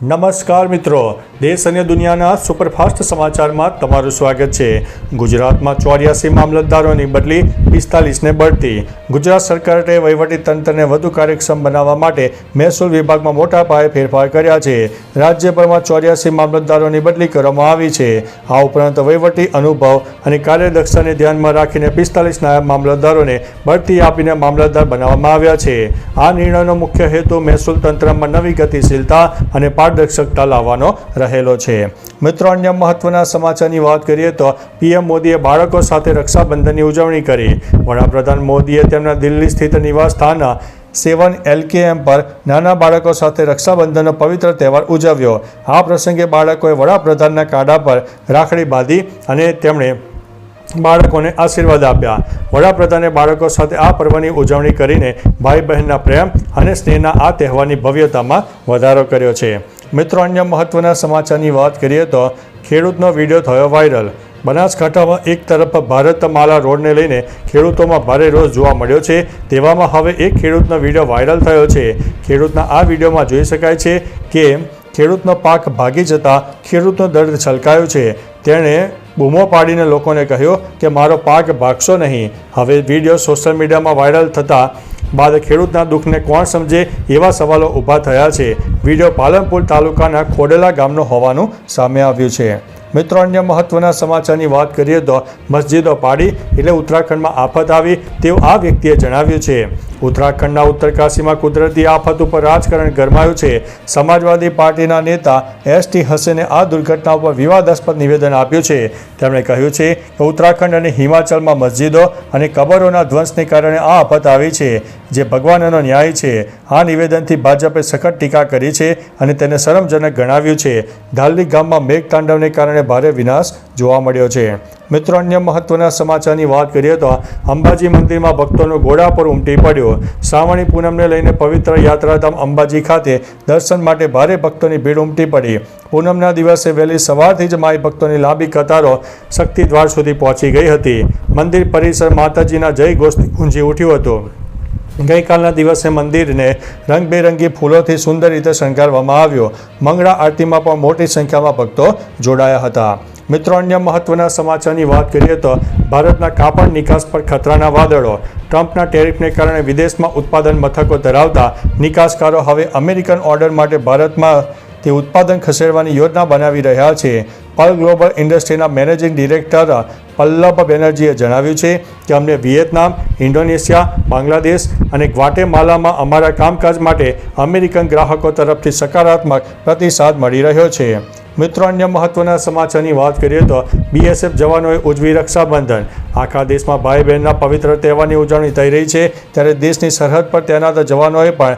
નમસ્કાર મિત્રો. દેશ અને દુનિયાના સુપરફાસ્ટ સમાચારમાં તમારું સ્વાગત છે. ગુજરાતમાં ચોર્યાસી મામલતદારોની બદલી પિસ્તાલીસને બઢતી. ગુજરાત સરકારે વહીવટી તંત્રને વધુ કાર્યક્ષમ બનાવવા માટે મહેસૂલ વિભાગમાં મોટા પાયે ફેરફાર કર્યા છે. રાજ્યભરમાં ચોર્યાસી મામલતદારોની બદલી કરવામાં આવી છે. આ ઉપરાંત વહીવટી અનુભવ અને કાર્યદક્ષતાને ધ્યાનમાં રાખીને પિસ્તાલીસ નાયબ મામલતદારોને બઢતી આપીને મામલતદાર બનાવવામાં આવ્યા છે. આ નિર્ણયનો મુખ્ય હેતુ મહેસૂલ તંત્રમાં નવી ગતિશીલતા અને પારદર્શકતા લાવવાનો રહેલો છે. મિત્રો, અન્ય મહત્વના સમાચારની વાત કરીએ તો પીએમ મોદીએ બાળકો સાથે રક્ષાબંધનની ઉજવણી કરી. વડાપ્રધાન મોદીએ તેમના દિલ્હી સ્થિત નિવાસ સ્થાન સેવન એલકેએમ પર નાના બાળકો સાથે રક્ષાબંધનનો પવિત્ર તહેવાર ઉજવ્યો. આ પ્રસંગે બાળકોએ વડાપ્રધાનના કાડા પર રાખડી બાંધી અને તેમણે બાળકોને આશીર્વાદ આપ્યા. વડાપ્રધાને બાળકો સાથે આ પર્વની ઉજવણી કરીને ભાઈ બહેનના પ્રેમ અને સ્નેહના આ તહેવારની ભવ્યતામાં વધારો કર્યો છે. મિત્રો, અન્ય મહત્વના સમાચારની વાત કરીએ તો ખેડૂતનો વીડિયો થયો વાયરલ. બનાસકાંઠામાં એક તરફ ભારત માલા રોડને લઈને ખેડૂતોમાં ભારે રોષ જોવા મળ્યો છે. તેવામાં હવે એક ખેડૂતનો વીડિયો વાયરલ થયો છે. ખેડૂતના આ વિડીયોમાં જોઈ શકાય છે કે ખેડૂતનો પાક ભાગી જતા ખેડૂતનો દર્દ છલકાયો છે. તેણે બૂમો પાડીને લોકોને કહ્યું કે મારો પાક ભાગશો નહીં. હવે વીડિયો સોશિયલ મીડિયામાં વાયરલ થતાં બાદ ખેડૂતના દુઃખને કોણ સમજે એવા સવાલો ઊભા થયા છે. વીડિયો પાલનપુર તાલુકાના ખોડેલા ગામનો હોવાનું સામે આવ્યું છે. મિત્રો, અન્ય મહત્વના સમાચારની વાત કરીએ તો મસ્જિદો પાડી એટલે ઉત્તરાખંડમાં આફત આવી તેવું આ વ્યક્તિએ જણાવ્યું છે. ઉત્તરાખંડના ઉત્તરકાશીમાં કુદરતી આફત ઉપર રાજકારણ ગરમાયું છે. સમાજવાદી પાર્ટીના નેતા એસ ટી હસેને આ દુર્ઘટના ઉપર વિવાદાસ્પદ નિવેદન આપ્યું છે. તેમણે કહ્યું છે કે ઉત્તરાખંડ અને હિમાચલમાં મસ્જિદો અને કબરોના ધ્વંસને કારણે આ આફત આવી છે. જે ભગવાનનો ન્યાય છે, આ નિવેદનથી ભાજપે સખત ટીકા કરી છે અને તેને શરમજનક ગણાવ્યું છે. ધાલરી ગામમાં મેઘતાંડવને કારણે ભારે વિનાશ જોવા મળ્યો છે. મિત્રો, અન્ય મહત્વના સમાચારની વાત કરીએ તો અંબાજી મંદિરમાં ભક્તોનો ઘોડા પર ઉમટી પડ્યો. શ્રાવણી પૂનમને લઈને પવિત્ર યાત્રાધામ અંબાજી ખાતે દર્શન માટે ભારે ભક્તોની ભીડ ઉમટી પડી. પૂનમના દિવસે વહેલી સવારથી જ માઈ ભક્તોની લાંબી કતારો શક્તિદ્વાર સુધી પહોંચી ગઈ હતી. મંદિર પરિસર માતાજીના જય ઘોષથી ગુંજી ઉઠ્યું હતું. ગઈકાલના દિવસે મંદિરને રંગબેરંગી ફૂલોથી સુંદર રીતે શણગારવામાં આવ્યો. મંગળા આરતીમાં પણ મોટી સંખ્યામાં ભક્તો જોડાયા હતા. મિત્રો, અન્ય મહત્વના સમાચારની વાત કરીએ તો ભારતના કાપડ નિકાસ પર ખતરાના વાદળો. ટ્રમ્પના ટેરિફને કારણે વિદેશમાં ઉત્પાદન મથકો ધરાવતા નિકાસકારો હવે અમેરિકન ઓર્ડર માટે ભારતમાં તે ઉત્પાદન ખસેડવાની યોજના બનાવી રહ્યા છે. પલ ગ્લોબલ ઇન્ડસ્ટ્રીના મેનેજિંગ ડિરેક્ટર પલ્લભ બેનર્જીએ જણાવ્યું છે કે અમને વિયેતનામ, ઇન્ડોનેશિયા, બાંગ્લાદેશ અને ગ્વાટેમાલામાં અમારા કામકાજ માટે અમેરિકન ગ્રાહકો તરફથી સકારાત્મક પ્રતિસાદ મળી રહ્યો છે. મિત્રો, અન્ય મહત્વના સમાચારની વાત કરીએ તો બીએસએફ જવાનોએ ઉજવી રક્ષાબંધન. આખા દેશમાં ભાઈ બહેનના પવિત્ર તહેવારની ઉજવણી થઈ રહી છે. ત્યારે દેશની સરહદ પર તૈનાત જવાનોએ પણ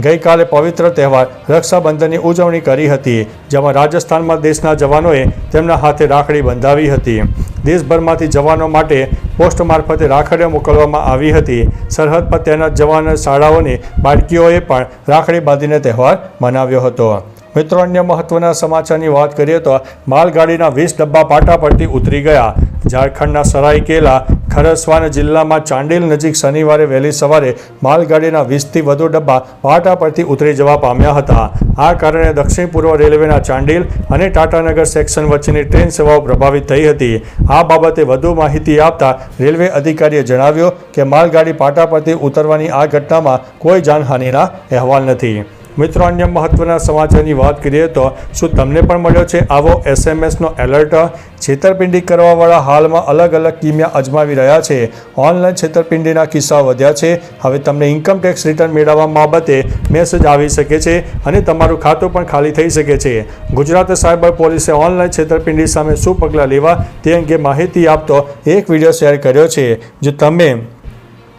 ગઈકાલે પવિત્ર તહેવાર રક્ષાબંધનની ઉજવણી કરી હતી, જેમાં રાજસ્થાનમાં દેશના જવાનોએ તેમના હાથે રાખડી બંધાવી હતી. દેશભરમાંથી જવાનો માટે પોસ્ટ મારફતે રાખડીઓ મોકલવામાં આવી હતી. સરહદ પર તૈનાત જવાન શાળાઓની બાળકીઓએ પણ રાખડી બાંધીને તહેવાર મનાવ્યો હતો. મિત્રો, અન્ય મહત્વના સમાચારની વાત કરીએ તો માલગાડીના વીસ ડબ્બા પાટા પરથી ઉતરી ગયા. ઝારખંડના સરાઈકેલા ખરસવાન જિલ્લામાં ચાંડિલ નજીક શનિવારે વહેલી સવારે માલગાડીના વીસથી વધુ ડબ્બા પાટા પરથી ઉતરી જવા પામ્યા હતા. આ કારણે દક્ષિણ પૂર્વ રેલવેના ચાંડિલ અને ટાટાનગર સેક્શન વચ્ચેની ટ્રેન સેવાઓ પ્રભાવિત થઈ હતી. આ બાબતે વધુ માહિતી આપતા રેલવે અધિકારીએ જણાવ્યું કે માલગાડી પાટા પરથી ઉતરવાની આ ઘટનામાં કોઈ જાનહાનિના અહેવાલ નથી. મિત્રો, અન્ય મહત્વના સમાચારની વાત કરીએ તો શું તમને પણ મળ્યો છે આવો એસએમએસનો એલર્ટ? છેતરપિંડી કરવાવાળા હાલમાં અલગ અલગ કિમિયા અજમાવી રહ્યા છે. ઓનલાઈન છેતરપિંડીના કિસ્સાઓ વધ્યા છે. હવે તમને ઇન્કમ ટેક્સ રિટર્ન મેળવવા બાબતે મેસેજ આવી શકે છે અને તમારું ખાતું પણ ખાલી થઈ શકે છે. ગુજરાત સાયબર પોલીસે ઓનલાઈન છેતરપિંડી સામે શું પગલાં લેવા તે અંગે માહિતી આપતો એક વીડિયો શેર કર્યો છે, જો તમે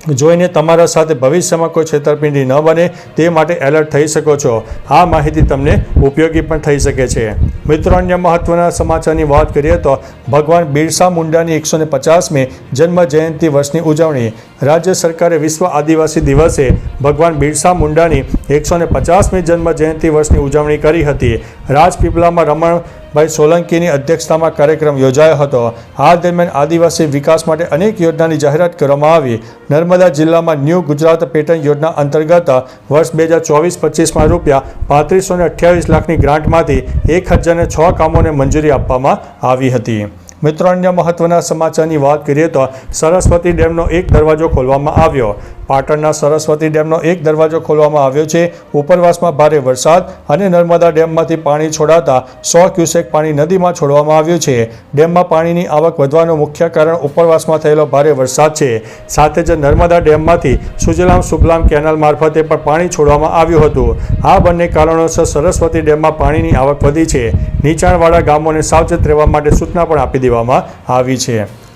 જોઈને તમારા સાથે ભવિષ્યમાં કોઈ છેતરપિંડી ન બને તે માટે એલર્ટ થઈ શકો છો. આ માહિતી તમને ઉપયોગી પણ થઈ શકે છે. મિત્રો, અન્ય મહત્વના સમાચારની વાત કરીએ તો ભગવાન બિરસા મુંડાની એકસો ને પચાસમી જન્મ જયંતિ વર્ષની ઉજવણી. રાજ્ય સરકારે વિશ્વ આદિવાસી દિવસે ભગવાન બિરસા મુંડાની એકસો ને પચાસમી જન્મ જયંતિ વર્ષની ઉજવણી કરી હતી. રાજપીપળામાં રમણ ભાઈ સોલંકીની અધ્યક્ષતામાં કાર્યક્રમ યોજાયો હતો. આ દરમિયાન આદિવાસી વિકાસ માટે અનેક યોજનાની જાહેરાત કરવામાં આવી. નર્મદા જિલ્લામાં ન્યૂ ગુજરાત પેટર્ન યોજના અંતર્ગત વર્ષ બે હજાર ચોવીસ પચીસમાં રૂપિયા પાંત્રીસો ને અઠ્યાવીસ લાખની ગ્રાન્ટમાંથી એક હજારને છ કામોને મંજૂરી આપવામાં આવી હતી. મિત્રો, અન્ય મહત્વના સમાચારની વાત કરીએ તો સરસ્વતી ડેમનો એક દરવાજો ખોલવામાં આવ્યો. પાટણના સરસ્વતી ડેમનો એક દરવાજો ખોલવામાં આવ્યો છે. ઉપરવાસમાં ભારે વરસાદ અને નર્મદા ડેમમાંથી પાણી છોડાતા સો ક્યુસેક પાણી નદીમાં છોડવામાં આવ્યું છે. ડેમમાં પાણીની આવક વધવાનું મુખ્ય કારણ ઉપરવાસમાં થયેલો ભારે વરસાદ છે. સાથે જ નર્મદા ડેમમાંથી સુજલામ સુફલામ કેનાલ મારફતે પણ પાણી છોડવામાં આવ્યું હતું. આ બંને કારણોસર સરસ્વતી ડેમમાં પાણીની આવક વધી છે. નીચાણવાળા ગામોને સાવચેત રહેવા માટે સૂચના પણ આપી દેવામાં આવી છે.